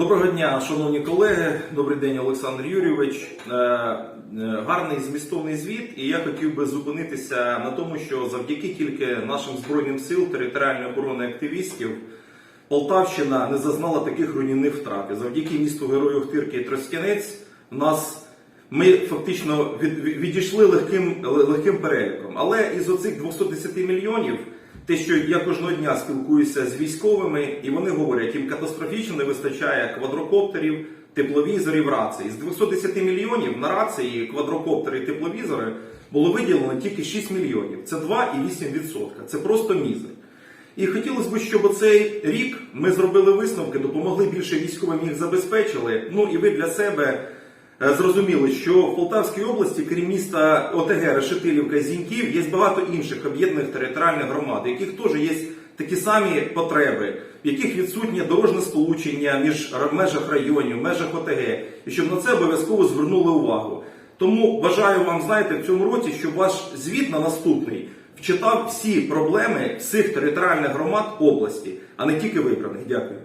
Доброго дня, шановні колеги. Добрий день, Олександр Юрійович. Е, е, Гарний змістовний звіт, і я хотів би зупинитися на тому, що завдяки тільки нашим збройним сил територіальної оборони активістів Полтавщина не зазнала таких руйнівних втрат. Завдяки місту Герою Тирки і Тростянець у нас ми фактично від, від- відійшли легким, легким переліком. Але із оцих 210 мільйонів, те, що я кожного дня спілкуюся з військовими, і вони говорять, їм катастрофічно не вистачає квадрокоптерів, тепловізорів, рацій. З 210 мільйонів на рації, квадрокоптери і тепловізори було виділено тільки 6 мільйонів. Це 2,8%. Це просто мізер. І хотілося б, щоб цей рік ми зробили висновки, допомогли більше військовим їх забезпечили. Ну і ви для себе зрозуміли, що в Полтавській області, крім міста ОТГ, Решетилівка Зіньків, є багато інших об'єднаних територіальних громад, яких теж є такі самі потреби, в яких відсутнє дорожне сполучення між межах районів, межах ОТГ, і щоб на це обов'язково звернули увагу. Тому бажаю вам, знаєте, в цьому році, щоб ваш звіт на наступний вчитав всі проблеми всіх територіальних громад області, а не тільки вибраних. Дякую.